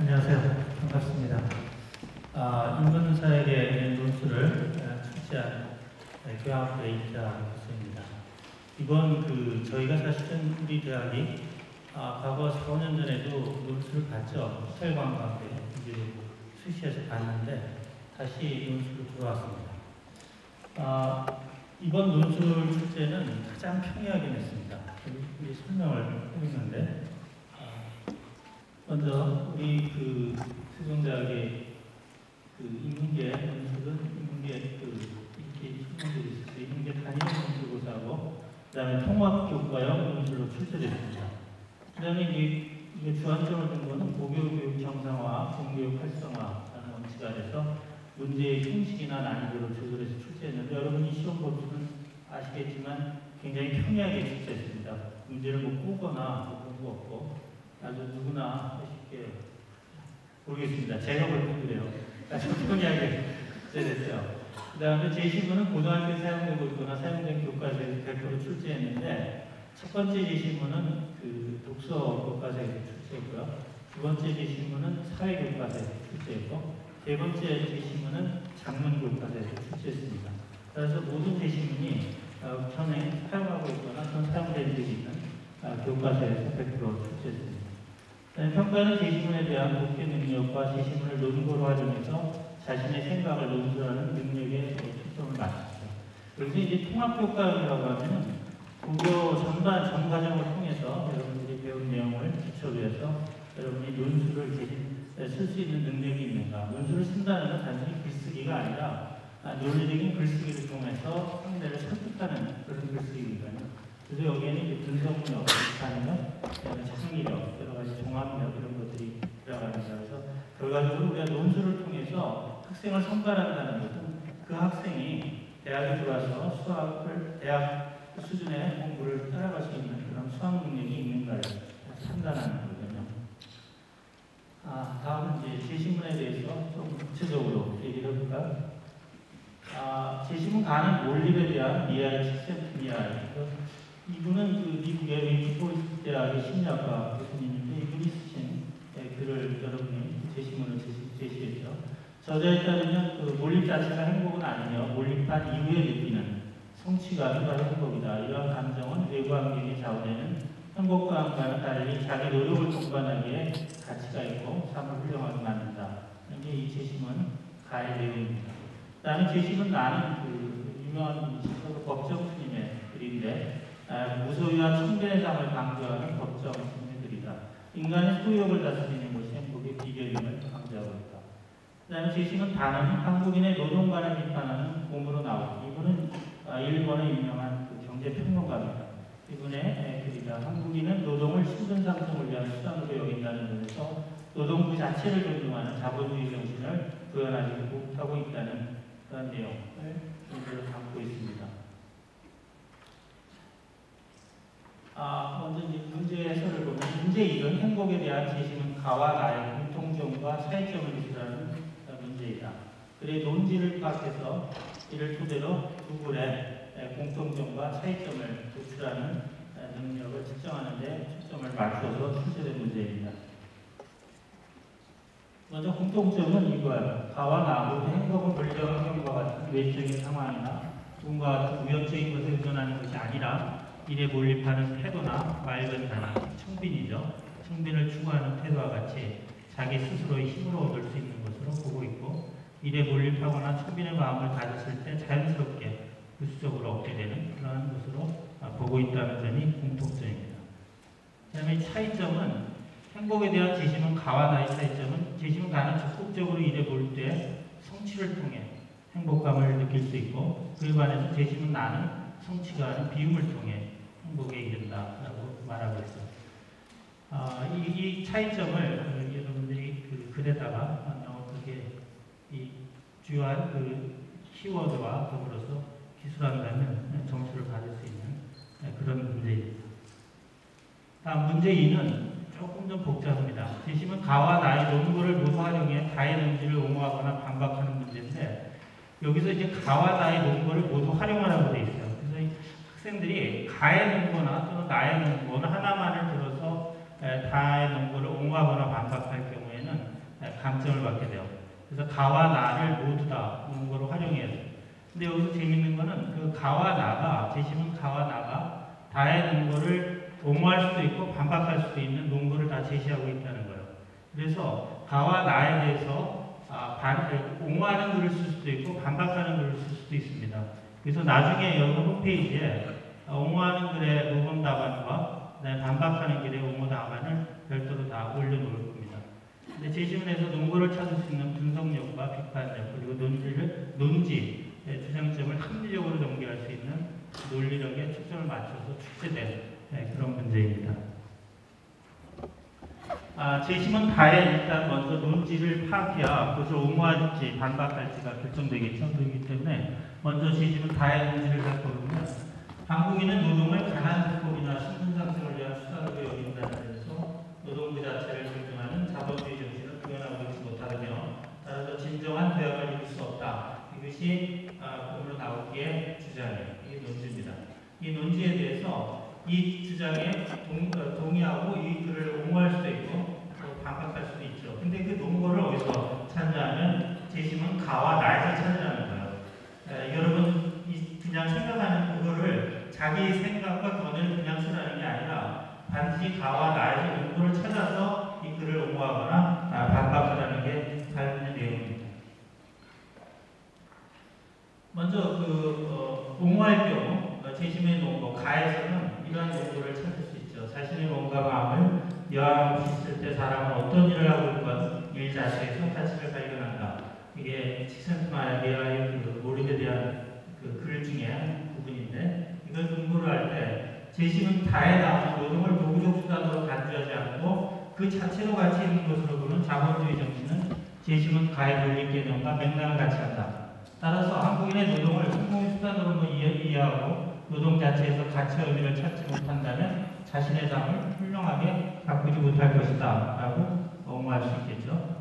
안녕하세요. 반갑습니다. 아, 인문사에게 논술을 아, 출제한 네, 교양학교의 입자 교수입니다. 이번 그 저희가 사실은 우리 대학이 아, 과거 4, 5년 전에도 논술을 봤죠. 호텔관광대 이제 수시에서 봤는데 다시 논술로 돌아왔습니다. 아, 이번 논술 출제는 가장 평이하긴 했습니다. 우리 설명을 하고 있는데 먼저 우리 그 세종대학의 그 인문계 논술은 인문계 그 이렇게 설명들이 있었어요. 인문계 단일 논술고사하고 그다음에 통합 교과형 논술로 출제됐습니다. 그다음에 이제 이게 주안점을 둔 거는 고교교육 정상화, 공교육 활성화라는 원칙 아래서 문제의 형식이나 난이도를 조절해서 출제했는데 여러분이 시험 보시면 아시겠지만 굉장히 평이하게 출제했습니다. 문제를 뭐 꼬거나 뭐 그런 거 없고 아주 누구나 쉽게 모르겠습니다. 제가 볼땐 그래요. 아주 평이하게 출제됐어요. 그 다음에 제시문은 고등학교에 사용되고 있거나 사용된 교과서에서 100% 출제했는데 첫 번째 제시문은 그 독서 교과서에서 출제했고요. 두 번째 제시문은 사회 교과서에서 출제했고 세 번째 제시문은 작문 교과서에서 출제했습니다. 그래서 모든 제시문이 어, 현행 사용하고 있거나 전 사용된 적이 있는 어, 교과서에서 100% 출제했습니다. 평가는 제시문에 대한 독해 능력과 제시문을 논거로 활용해서 자신의 생각을 논술하는 능력에 초점을 맞췄죠. 그래서 이제 통합교과이라고 하면은 고교 전반 전 과정을 통해서 여러분들이 배운 내용을 기초로 해서 여러분이 논술을 쓸 수 있는 능력이 있는가. 논술을 쓴다는 건 단순히 글쓰기가 아니라 아, 논리적인 글쓰기를 통해서 상대를 설득하는 그런 글쓰기니까요. 그래서 여기에는 분석력, 비판력, 창의력, 여러 가지 종합력 이런 것들이 들어갑니다. 그래서 결과적으로 우리가 논술을 통해서 학생을 선발한다는 것은 그 학생이 대학에 들어와서 수학을 대학 수준의 공부를 따라갈 수 있는 그런 수학 능력이 있는가를 판단하는 거거든요. 아, 다음은 이제 제시문에 대해서 좀 구체적으로 얘기를 해볼까요? 아, 제시문 가는 몰립에 대한 미아의 시스템이야. 이분은 그 미국의 윈프포스 대학의 심리학과 교수님인데 이분이 쓰신 네, 글을 여러분이 제시문을 제시, 제시했죠. 저자에 따르면 그 몰립 자체가 행복은 아니며 몰립한 이후에 느끼는 성취감이 바로 행복이다. 이러한 감정은 외부 환경이 자원되는 행복감과는 달리 자기 노력을 동반하기에 가치가 있고 삶을 훌륭하게 만든다. 이게 이 제시문 가의 내용입니다. 다음에 제시문 나는 그 유명한 법정 스님의 글인데 아, 무소유와 청변의 삶을 강조하는 법정 스님의 글이다. 인간의 소욕을 다스리는 것이 행복의 비결임을 강조하고 있다. 그 다음에 제시문 단은 한국인의 노동관을 비판하는 공으로 나오고 이분은 아, 일본의 유명한 그 경제평론가입니다. 이분의 글이다. 한국인은 노동을 신분 상승을 위한 수단으로 여긴다는 점에서 노동 그 자체를 존중하는 자본주의 정신을 구현하지 못하고 있다는 그런 내용을 담고 있습니다. 아, 먼저 이제 문제 해설을 보면 문제 1은 행복에 대한 제시는 가와 나의 공통점과 차이점을 기술하는 문제이다. 그래 논지를 파악해서 이를 토대로 구글의 공통점과 차이점을 도출하는 능력을 측정하는 데 초점을 맞춰서 출제된 문제입니다. 먼저 공통점은 이거예요. 가와 나 모두 행복은 물리적 환경과 같은 외적인 상황이나 누군가 같은 우연적인 것에 의존하는 것이 아니라 일에 몰입하는 태도나 맑은 단어, 청빈이죠. 청빈을 추구하는 태도와 같이 자기 스스로의 힘으로 얻을 수 있는 것으로 보고 있고 일에 몰입하거나 청빈의 마음을 가졌을 때 자연스럽게 부수적으로 얻게 되는 그러한 것으로 보고 있다는 점이 공통점입니다. 그 다음에 차이점은 행복에 대한 제시문 가와 나의 차이점은 제시문 가는 적극적으로 일에 볼때 성취를 통해 행복감을 느낄 수 있고 그에 반해서 제시문 나는 성취가 아닌 비움을 통해 행복에 이른다라고 말하고 있습니다. 아, 이, 이, 차이점을 여러분들이 그 글에다가 명확하게 이 주요한 그 키워드와 더불어서 기술한다면 점수를 받을 수 있는 그런 문제입니다. 다음 문제 2는 조금 좀 복잡합니다. 제시문 가와 나의 논거를 모두 활용해 다의 논지를 옹호하거나 반박하는 문제인데 여기서 이제 가와 나의 논거를 모두 활용하라고 되어 있어요. 그래서 학생들이 가의 논거나 또는 나의 논거는 하나만을 들어서 다의 논거를 옹호하거나 반박할 경우에는 감점을 받게 돼요. 그래서 가와 나를 모두 다 논거로 활용해야 돼요. 근데 여기서 재밌는 거는 그 가와 나가, 제시문 가와 나가 다의 농구를 옹호할 수도 있고 반박할 수도 있는 농구를 다 제시하고 있다는 거예요. 그래서 가와 나에 대해서 아, 반, 옹호하는 글을 쓸 수도 있고 반박하는 글을 쓸 수도 있습니다. 그래서 나중에 여기 홈페이지에 옹호하는 글의 모범 답안과 반박하는 글의 옹호 답안을 별도로 다 올려놓을 겁니다. 근데 제시문에서 농구를 찾을 수 있는 분석력과 비판력 그리고 논지를 논지 의 주장점을 합리적으로 전개할 수 있는 논리력에 초점을 맞춰서 축제된 네, 그런 문제입니다. 아, 제시문 다에 일단 먼저 논지를 파악해야 그것을 옹호할지 반박할지가 결정되겠죠. 그렇기 때문에 먼저 제시문 다의 논지를 살펴보면 한국인은 노동을 가난불법이나 신분 상승을 위한 수단으로 여긴다는 데서 노동 그 자체를 존중하는 자본주의 정신을 구현하고 못하며 따라서 진정한 대화를 이룰 수 없다. 이것이 아, 오늘 나오기에 주장이에요. 이게 논지입니다. 이 논지에 대해서 이 주장에 동, 어, 동의하고 이 글을 옹호할 수도 있고 또 반박할 수도 있죠. 근데 그 논거를 어디서 찾냐면 제시문 가와 나에서 찾으라는 거예요. 에, 여러분 이, 그냥 생각하는 그거를 자기 생각과 견해를 그냥 쓰라는 게 아니라 반드시 가와 나에서 논거를 찾아서 이 글을 옹호하거나 아, 반박하라는 게 삶의 내용입니다. 먼저 그 어, 옹호할 경우 어, 재심의 논거 가에서는 이러한 논거를 찾을 수 있죠. 자신의 몸과 마음을 없이 있을 때 사람은 어떤 일을 하고 있건 일 자체에서 가치를 발견한다. 이게 칙센트마리아의 그 몰입에 대한 그 글 중에 한 부분인데 이걸 근거로 할때 재심은 다에 나오는 노동을 도구적 수단으로 간주하지 않고 그 자체로 가치 있는 것으로 보는 자본주의 정신은 재심은 가의 논리 개념과 맥락을 같이 한다. 따라서 한국인의 노동을 성공의 수단으로만 이해, 이해하고 노동 자체에서 가치와 의미를 찾지 못한다면 자신의 삶을 훌륭하게 가꾸지 못할 것이다 라고 옹호할 수 있겠죠.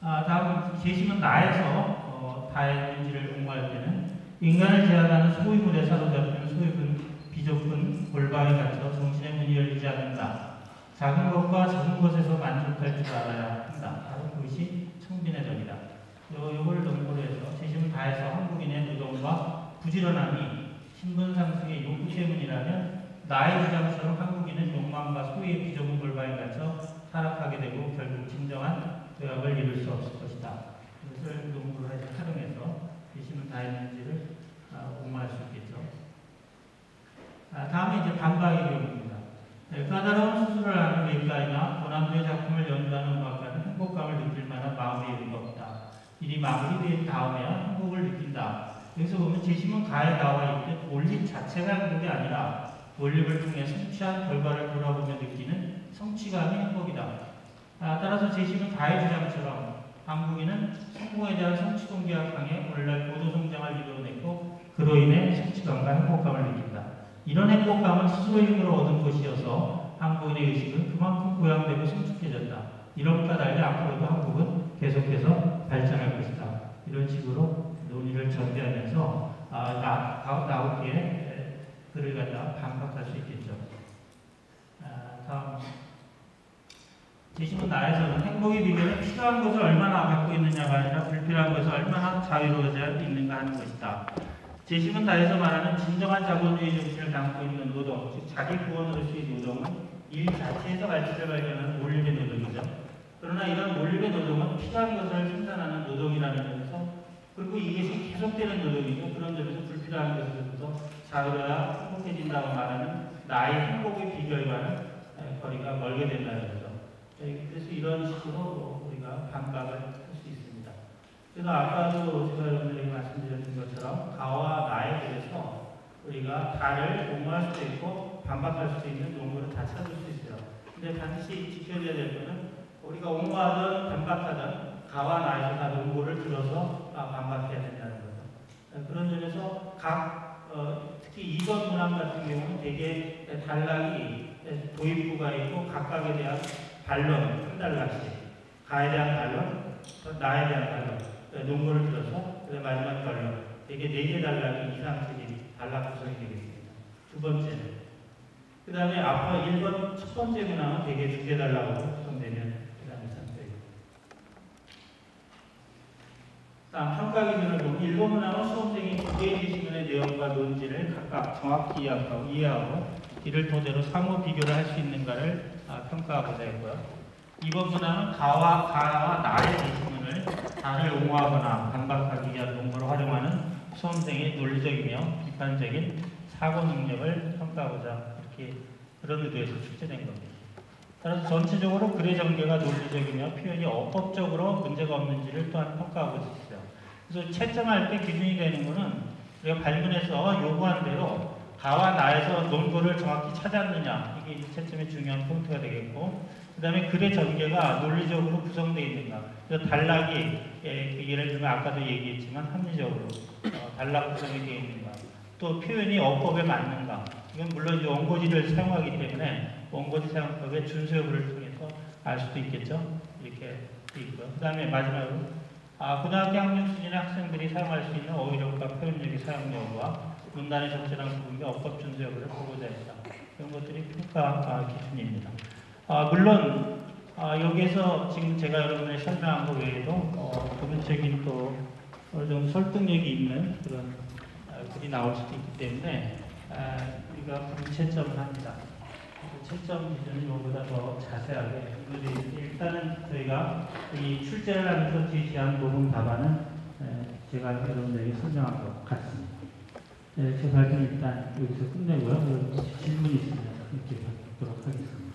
아, 다음 제심은 나에서 어, 다의 본질을 옹호할 때는 인간을 제한하는 소유물에 사로잡힌 소유분 비좁은 골방에 갇혀 정신의 문이 열리지 않는다. 작은 것과 작은 것에서 만족할 줄 알아야 한다. 바로 그것이 청빈의 정이다. 요, 요걸 논거로 해서 재심을 다해서 한국인의 노동과 부지런함이 신분 상승의 요구 때문이라면 나의 주장처럼 한국인은 욕망과 소유의 비좁은 골방에 갇혀 타락하게 되고 결국 진정한 도약을 이룰 수 없을 것이다. 이것을 논거로 해서 활용해서 다했는지를 아, 옹호할 수 있겠죠. 아, 다음에 이제 반박의 경우입니다. 네, 까다로운 수술을 하는 외과이나 고난도의 작품을 연주하는 음악가는 행복감을 느낄 만한 마음의 여유가 없다. 일이 마무리된 다음에야 행복을 느낀다. 여기서 보면 제심은 가에 나와 있듯 올림 자체가 행복이 아니라 올림을 통해 성취한 결과를 돌아보며 느끼는 성취감이 행복이다. 아, 따라서 제심은 가의 주장처럼 한국인은 성공에 대한 성취 동기가 강해 오늘날 고도 성장을 이루어냈고 그로 인해 성취감과 행복감을 느낀다. 이런 행복감은 스스로 힘으로 얻은 것이어서 한국인의 의식은 그만큼 고양되고 성숙해졌다. 이런과 달리 앞으로도 한국은 계속해서 발전할 것이다. 이런 식으로 논의를 전개하면서 아, 나, 나오기에 글을 갖다 반박할 수 있겠죠. 아, 다음. 제심은 나에서는 행복의 비결은 필요한 것을 얼마나 갖고 있느냐가 아니라 불필요한 것을 얼마나 자유로워져 있는가 하는 것이다. 제심은 나에서 말하는 진정한 자본주의 정신을 담고 있는 노동, 즉 자기 구원으로서의 노동은 일 자체에서 가치를 발견하는 몰입의 노동이죠. 그러나 이런 몰입의 노동은 필요한 것을 생산하는 노동이라는 점에서 그리고 이것이 계속되는 노동이죠. 그런 점에서 불필요한 것에서부터 자유로야 행복해진다고 말하는 나의 행복의 비결과는 거리가 멀게 된다는 거죠. 이런 식으로 우리가 반박을 할 수 있습니다. 그래서 아까도 제가 여러분들에게 말씀드렸던 것처럼 가와 나에 대해서 우리가 다를 옹호할 수도 있고 반박할 수도 있는 논거를 다 찾을 수 있어요. 근데 반드시 지켜져야 될 것은 우리가 옹호하든 반박하든 가와 나에서 다 논거를 들어서 반박해야 된다는 거죠. 그런 점에서 각 어, 특히 이번 문항 같은 경우는 되게 단락이 도입부가 있고 각각에 대한 반론 한 단락씩 가에 대한 반론, 나에 대한 반론 논거를 들어서 그 마지막 결론 되게 네 개 단락이 이상적인 단락 구성이 되겠습니다. 두 번째는 그 다음에 앞으로 1번 첫 번째 문항은 되게 두개 단락으로 구성되면 그 다음에 상태예요. 다음 평가 기준을 보면 일본문항은 수험생이 두 개의 지시문의 내용과 논지를 각각 정확히 이해하고, 이해하고 이를 토대로 상호 비교를 할 수 있는가를 아, 평가하고자 했고요. 이번 문항은 가와 가와 나의 지시문을 나를 옹호하거나 반박하기 위한 논거로 활용하는 수험생의 논리적이며 비판적인 사고 능력을 평가하고자 이렇게 그런 의도에서 출제된 겁니다. 따라서 전체적으로 글의 전개가 논리적이며 표현이 어법적으로 문제가 없는지를 또한 평가하고 있어요. 그래서 채점할 때 기준이 되는 것은 우리가 발문에서 요구한 대로 가와 나에서 논거를 정확히 찾았느냐 이 채점의 중요한 포인트가 되겠고 그 다음에 글의 전개가 논리적으로 구성되어 있는가 그래서 단락이 예, 예를 들면 아까도 얘기했지만 합리적으로 어, 단락 구성이 되어 있는가 또 표현이 어법에 맞는가 이건 물론 이제 원고지를 사용하기 때문에 원고지 사용법의 준수 여부를 통해서 알 수도 있겠죠? 이렇게 돼 있고요. 그 다음에 마지막으로 아, 고등학교 학력 수준의 학생들이 사용할 수 있는 어휘력과 표현력의 사용 여부와 문단의 적절한 부분과 어법 준수 여부를 보고자 했다. 것들이 평가 아, 기준입니다. 아, 물론 아, 여기에서 지금 제가 여러분에 설명한 것 외에도 어, 부분적인 또 어느 정도 설득력이 있는 그런 아, 글이 나올 수도 있기 때문에 아, 우리가 분채점을 합니다. 그 채점 기준은 이거보다 더 자세하게 일단은 저희가 이 출제를 하면서 제시한 부분 답안은 에, 제가 여러분들에게 설명한 것 같습니다. 네, 제 발표는 일단 여기서 끝내고요. 여러분 혹시 질문 있으면 이 렇게 받도록 하겠습니다.